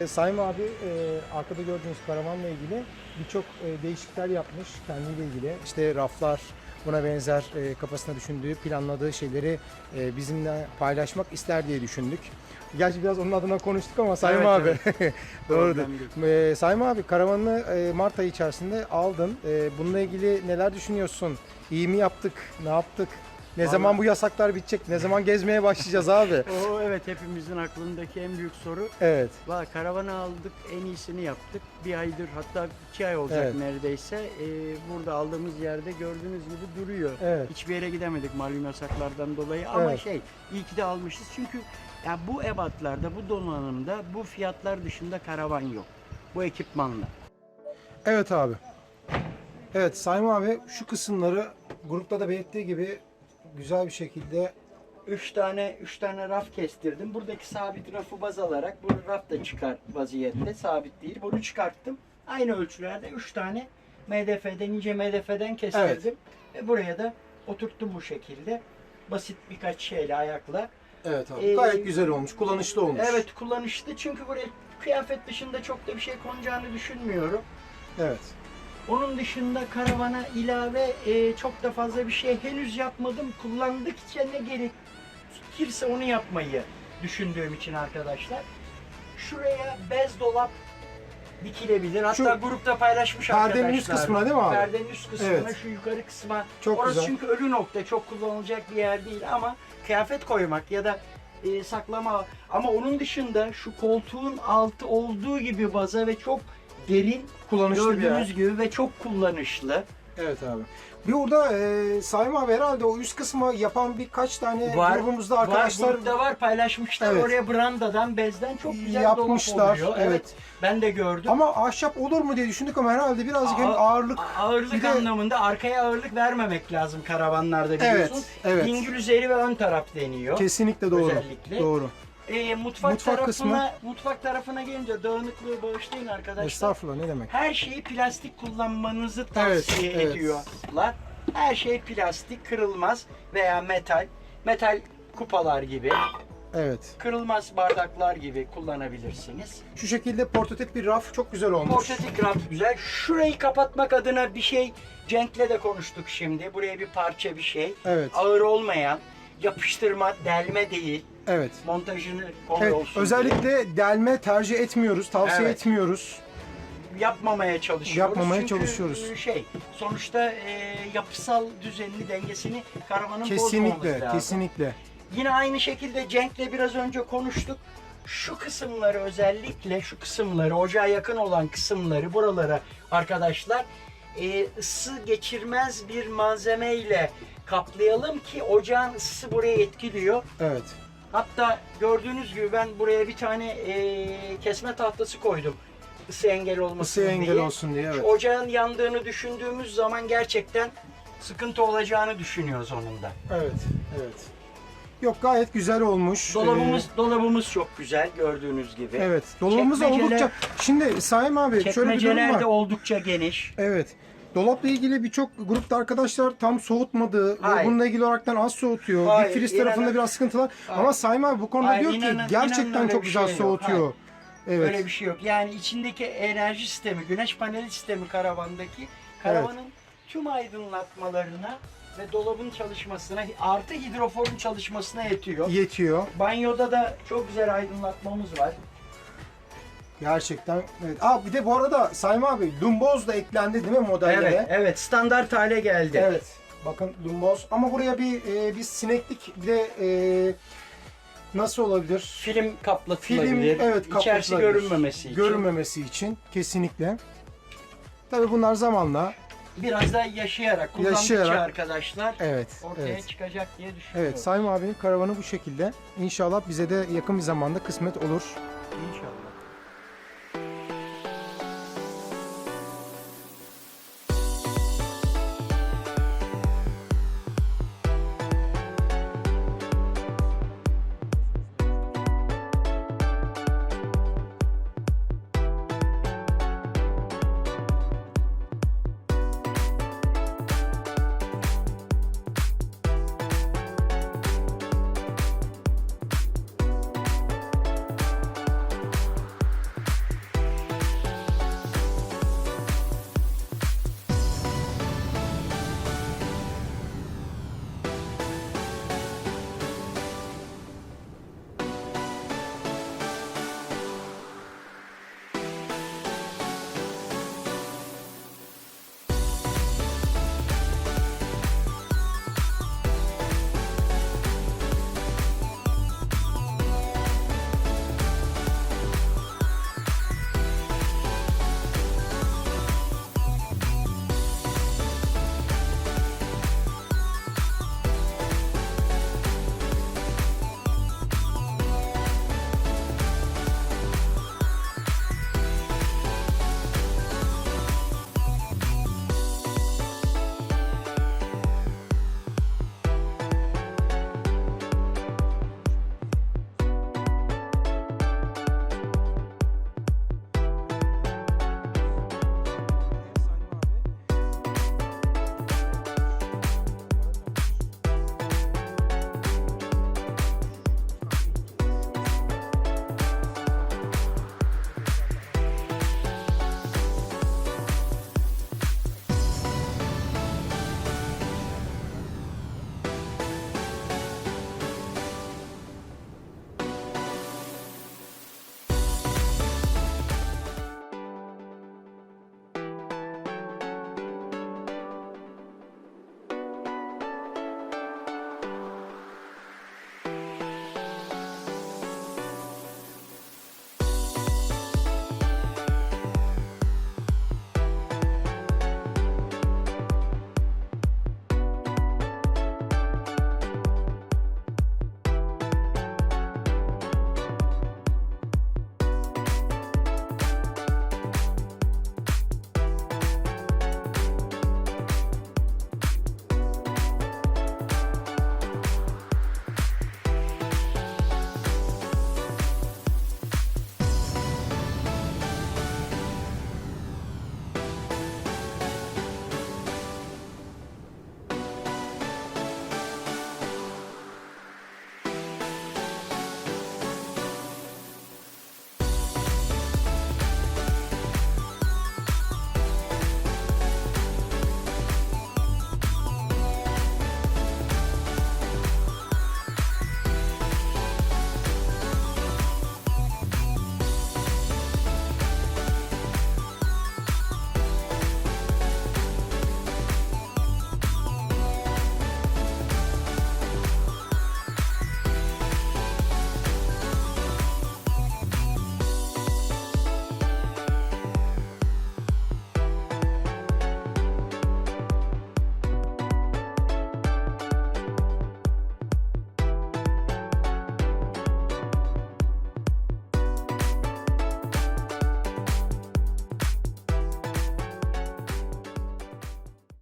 E, Saim abi e, arkada gördüğünüz karavanla ilgili birçok e, değişiklikler yapmış kendiyle ilgili. İşte raflar, buna benzer e, kafasında düşündüğü, planladığı şeyleri e, bizimle paylaşmak ister diye düşündük. Gerçi biraz onun adına konuştuk ama Saim Evet, abi. Doğrudur. Problem değil. E, Saim abi karavanını e, Mart ayı içerisinde aldın. E, bununla ilgili neler düşünüyorsun? İyi mi yaptık? Ne yaptık? Ne Vallahi- zaman bu yasaklar bitecek? Ne zaman gezmeye başlayacağız abi? O evet hepimizin aklındaki en büyük soru. Evet. Valla karavanı aldık, en iyisini yaptık. Bir aydır hatta iki ay olacak Evet. neredeyse. Ee, burada aldığımız yerde gördüğünüz gibi duruyor. Evet. Hiçbir yere gidemedik malum yasaklardan dolayı ama Evet. şey iyi ki de almışız çünkü ya bu ebatlarda, bu donanımda bu fiyatlar dışında karavan yok. Bu ekipmanla. Evet abi. Evet Saim abi şu kısımları grupta da belirttiği gibi güzel bir şekilde Üç tane üç tane raf kestirdim. Buradaki sabit rafı baz alarak bu raf da çıkar vaziyette. Sabit değil. Bunu çıkarttım. Aynı ölçülerde üç tane MDF'den ince MDF'den kestirdim. Ve buraya da oturttum bu şekilde. Basit birkaç şeyle ayakla. Evet abi Ee, gayet güzel olmuş, kullanışlı olmuş. Evet kullanışlı çünkü buraya kıyafet dışında çok da bir şey konacağını düşünmüyorum. Evet. Onun dışında karavana ilave e, çok da fazla bir şey henüz yapmadım. Kullandıkça ne gerekirse onu yapmayı düşündüğüm için arkadaşlar. Şuraya bez dolap dikilebilir. Hatta Şu grupta paylaşmış perdenin arkadaşlar. üst kısmına değil mi abi? Perdenin üst kısmına, Evet. şu yukarı kısma. Çok Orası güzel. çünkü ölü nokta. Çok kullanılacak bir yer değil ama kıyafet koymak ya da e, saklama ama onun dışında şu koltuğun altı olduğu gibi baza ve çok derin Kullanışlı bir. Gördüğünüz gibi ve çok kullanışlı. Evet abi. Bir orada e, Saim abi herhalde o üst kısmı yapan birkaç tane grubumuzda arkadaşlar var, grupta var paylaşmışlar. Evet. Oraya brandadan, bezden çok güzel Yapmışlar, dolap oluyor. evet. Ben de gördüm. ama ahşap olur mu diye düşündük ama herhalde birazcık hem Aa- ağırlık ağırlık bir de- anlamında arkaya ağırlık vermemek lazım karavanlarda biliyorsun. Evet, evet. Dingil üzeri ve ön taraf deniyor. kesinlikle doğru. Özellikle. Doğru. Ee, mutfak, Mutfak tarafına kısmı- mutfak tarafına gelince dağınıklığı bağışlayın arkadaşlar. Estağfurullah ne demek? Her şeyi plastik kullanmanızı tavsiye Evet, evet. ediyorlar. Her şey plastik, kırılmaz veya metal. Metal kupalar gibi, Evet. kırılmaz bardaklar gibi kullanabilirsiniz. Şu şekilde portatif bir raf çok güzel olmuş. Portatif raf güzel. Şurayı kapatmak adına bir şey Cenk'le de konuştuk şimdi. Buraya bir parça bir şey. Evet. Ağır olmayan, yapıştırma, delme değil. Evet. Montajını kolay Evet, olsun diye. özellikle delme tercih etmiyoruz, tavsiye Evet. etmiyoruz. yapmamaya çalışıyoruz. Yapmamaya Çünkü çalışıyoruz. e, şey sonuçta e, yapısal düzenini dengesini karavanın Kesinlikle, lazım. kesinlikle. Yine aynı şekilde Cenk'le biraz önce konuştuk. Şu kısımları özellikle şu kısımları ocağa yakın olan kısımları buralara arkadaşlar e, ısı geçirmez bir malzemeyle kaplayalım ki ocağın ısısı buraya etkiliyor. Evet. Hatta gördüğünüz gibi ben buraya bir tane e, kesme tahtası koydum. Isı engel olmasın Isı engel diye. olsun diye Şu evet. ocağın yandığını düşündüğümüz zaman gerçekten sıkıntı olacağını düşünüyoruz onun da. Evet, evet. Yok gayet güzel olmuş. Dolabımız Ee, dolabımız çok güzel gördüğünüz gibi. evet. Dolabımız Çekmeceler- oldukça... Şimdi Saim abi şöyle bir durum Çekmeceler var. de oldukça geniş. Evet. Dolapla ilgili birçok grupta arkadaşlar tam soğutmadı Hayır. bununla ilgili olaraktan az soğutuyor. Hayır, bir friz inanın- tarafında biraz sıkıntılar. Hayır. Ama Saim abi bu konuda Hayır, diyor inanın- ki gerçekten öyle çok bir güzel şey yok. soğutuyor. Evet. Öyle bir şey yok. Yani içindeki enerji sistemi, güneş paneli sistemi karavandaki karavanın tüm aydınlatmalarına ve dolabın çalışmasına artı hidroforun çalışmasına yetiyor. Yetiyor. Banyoda da çok güzel aydınlatmamız var. Gerçekten. Evet. Aa bir de bu arada Saim abi lumboz da eklendi değil mi modellere? Evet, evet standart hale geldi. Evet. Bakın lumboz. Ama buraya bir e, bir sineklik bir de e, nasıl olabilir? Film kaplatılabilir. Film evet İçerisi kapatılabilir. görünmemesi için. Görünmemesi için kesinlikle. Tabii bunlar zamanla Biraz da yaşayarak, kullandıkça Yaşayarak. arkadaşlar evet ortaya evet. çıkacak diye düşünüyorum. Evet Saim abinin karavanı bu şekilde. İnşallah bize de yakın bir zamanda kısmet olur. İnşallah.